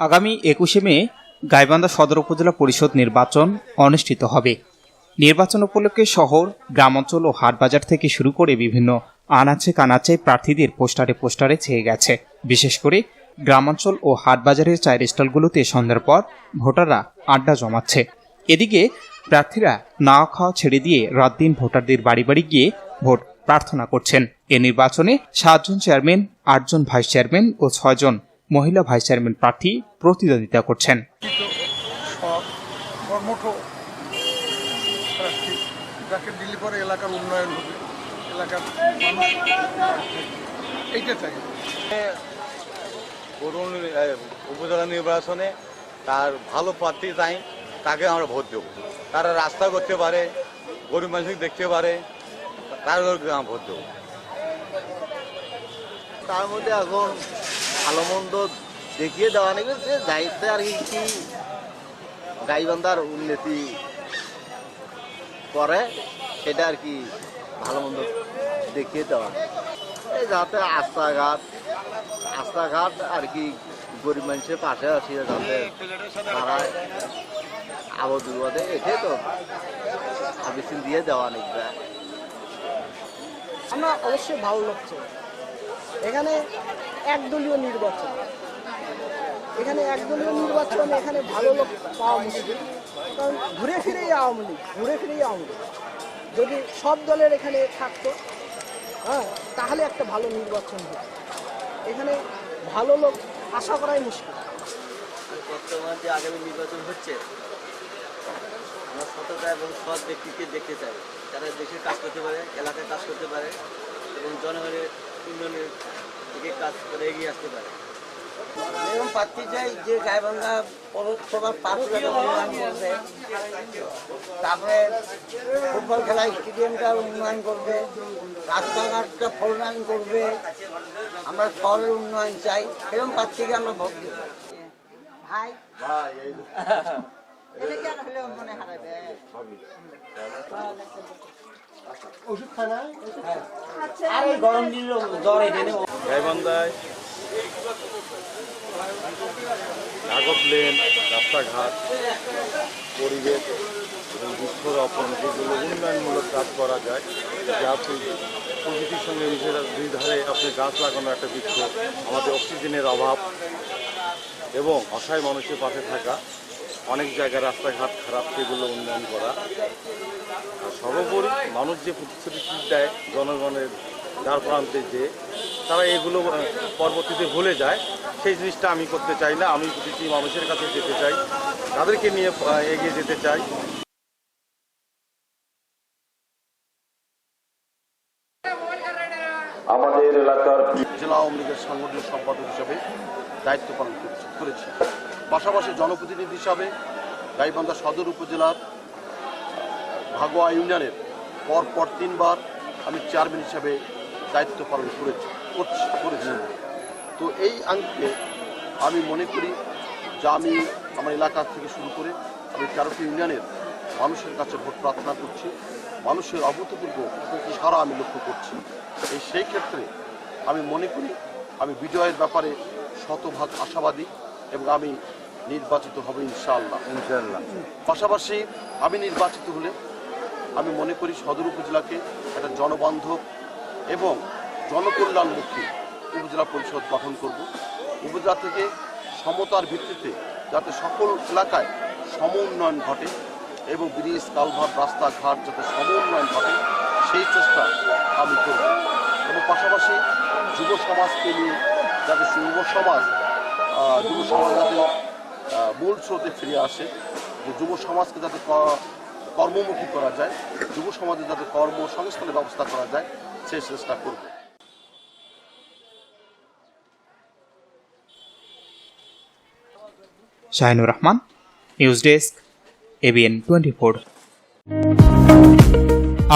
আগামী একুশে মে গাইবান্ধা সদর উপজেলা পরিষদ নির্বাচন অনুষ্ঠিত হবে। নির্বাচন উপলক্ষে শহর, গ্রামাঞ্চল ও হাটবাজার থেকে শুরু করে বিভিন্ন আনাচে কানাচে প্রার্থীদের পোস্টারে পোস্টারে ছেয়ে গেছে। বিশেষ করে গ্রামাঞ্চল ও হাটবাজারের চায়ের স্টলগুলোতে সন্ধ্যার পর ভোটাররা আড্ডা জমাচ্ছে। এদিকে প্রার্থীরা না খাওয়া ছেড়ে দিয়ে রাত দিন ভোটারদের বাড়ি বাড়ি গিয়ে ভোট প্রার্থনা করছেন। এ নির্বাচনে সাতজন চেয়ারম্যান, আটজন ভাইস চেয়ারম্যান ও ছয়জন মহিলা ভাইস চেয়ারম্যান প্রার্থী প্রতিদ্বন্দ্বিতা করছেন। যাকে দিল্লি পরে এলাকার উন্নয়ন হবে এলাকার মানুষ এইটা চাই। করুন উপজেলা নির্বাচনে তার ভালো প্রার্থী চাই তাকে আমরা ভোট দেবো। তারা রাস্তা করতে পারে গরিব মানুষ দেখতে পারে তার আমরা ভোট দেবো। তার মধ্যে এখন ভালো মন্দ দেখিয়ে দেওয়া নাকি যে যাইতে আর কি গাইবান্ধার উন্নতি করে, সেটা আর কি ভালো মন্দ দেখিয়ে দেওয়া। এই যাতে রাস্তাঘাট রাস্তাঘাট আর কি গরিব মানুষের পাশে আসি যাতে তারা আবদ এটাই তো সার্ভিসিং দিয়ে দেওয়া নাকি আমরা অবশ্যই ভালো লাগছে এখানে একদলীয় নির্বাচন। এখানে একদলীয় নির্বাচন এখানে ভালো লোক পাওয়া মুশকিল। কারণ ঘুরে ফিরেই আওয়ামী লীগ, ঘুরে ফিরেই আওয়ামী যদি সব দলের এখানে থাকতো হ্যাঁ তাহলে একটা ভালো নির্বাচন হতো। এখানে ভালো লোক আশা করাই মুশকিল। বর্তমান যে আগামী নির্বাচন হচ্ছে, আমরা সততা এবং সৎ ব্যক্তিকে দেখতে চাই। যারা দেশের কাজ করতে পারে, এলাকায় কাজ করতে পারে এবং জনগণের উন্নয়নের দিকে কাজ করে এগিয়ে আসতে পারে। এরকম প্রার্থী চাই যে গাইবান্ধা পৌরসভার পাঁচটা উন্নয়ন করবে। তারপরে ফুটবল খেলা স্টেডিয়ামটা উন্নয়ন করবে রাস্তাঘাটটা উন্নয়ন করবে। আমরা শহরের উন্নয়ন চাই। এরকম প্রার্থীকে আমরা ভোট দেবো। ভাই। এটা কেন হলে মনে হারাবে? আরে গরম দিন জ্বর এনে গাইবান্ধায় কাগজ লেন রাস্তাঘাট পরিবেশ এবং বৃক্ষরোপণ যেগুলো উন্নয়নমূলক কাজ করা যায় যে আপনি প্রকৃতির সঙ্গে মিশে দুই ধারে আপনি গাছ লাগানো একটা বৃক্ষ আমাদের অক্সিজেনের অভাব এবং অসহায় মানুষের পাশে থাকা অনেক জায়গায় রাস্তাঘাট খারাপ সেগুলো উন্নয়ন করা। সর্বোপরি মানুষ যে প্রতিশ্রুতি দেয় জনগণের দ্বার প্রান্তে যে তারা এগুলো পরবর্তীতে ভুলে যায়। সেই জিনিসটা আমি করতে চাই না আমি প্রতিটি মানুষের কাছে যেতে চাই তাদেরকে নিয়ে এগিয়ে যেতে চাই। আমাদের এলাকার জেলা আওয়ামী লীগের সাংগঠনিক সম্পাদক হিসাবে দায়িত্ব পালন করেছি করেছি। পাশাপাশি জনপ্রতিনিধি হিসাবে গাইবান্ধা সদর উপজেলার ভাগোয়া ইউনিয়নের পর পর তিনবার আমি চেয়ারম্যান হিসাবে দায়িত্ব পালন করেছি, করছি, করেছি। তো এই আঙ্কে আমি মনে করি যে আমি আমার এলাকা থেকে শুরু করে আমি তেরোটি ইউনিয়নের মানুষের কাছে ভোট প্রার্থনা করছি, মানুষের অভূতপূর্ব সারা আমি লক্ষ্য করছি। এই সেই ক্ষেত্রে আমি মনে করি আমি বিজয়ের ব্যাপারে শতভাগ আশাবাদী। এবং আমি নির্বাচিত হব ইনশাআল্লাহ। ইনশাল্লাহ পাশাপাশি আমি নির্বাচিত হলে আমি মনে করি সদর উপজেলাকে একটা জনবান্ধব এবং জনকল্যাণমুখী উপজেলা পরিষদ গঠন করব। উপজেলা থেকে সমতার ভিত্তিতে যাতে সকল এলাকায় সম উন্নয়ন ঘটে এবং ব্রিজ কালভার্ট রাস্তাঘাট যাতে সম উন্নয়ন ঘটে সেই চেষ্টা আমি করব। এবং পাশাপাশি যুব সমাজকে নিয়ে যাতে যুব সমাজ যুব সমাজ যাতে মূল স্রোতে ফিরে আসে যে যুব সমাজকে যাতে কর্মমুখী করা যায় যুব সমাজে যাতে কর্মসংস্থানের ব্যবস্থা করা যায় সেই চেষ্টা করব। Shahinur Rahman news desk ABN twenty four.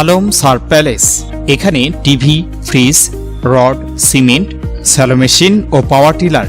Alam সার প্যালেস এখানে TV fridge rod cement shallow machine ও পাওয়ার টিলার।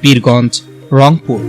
পীরগঞ্জ রংপুর।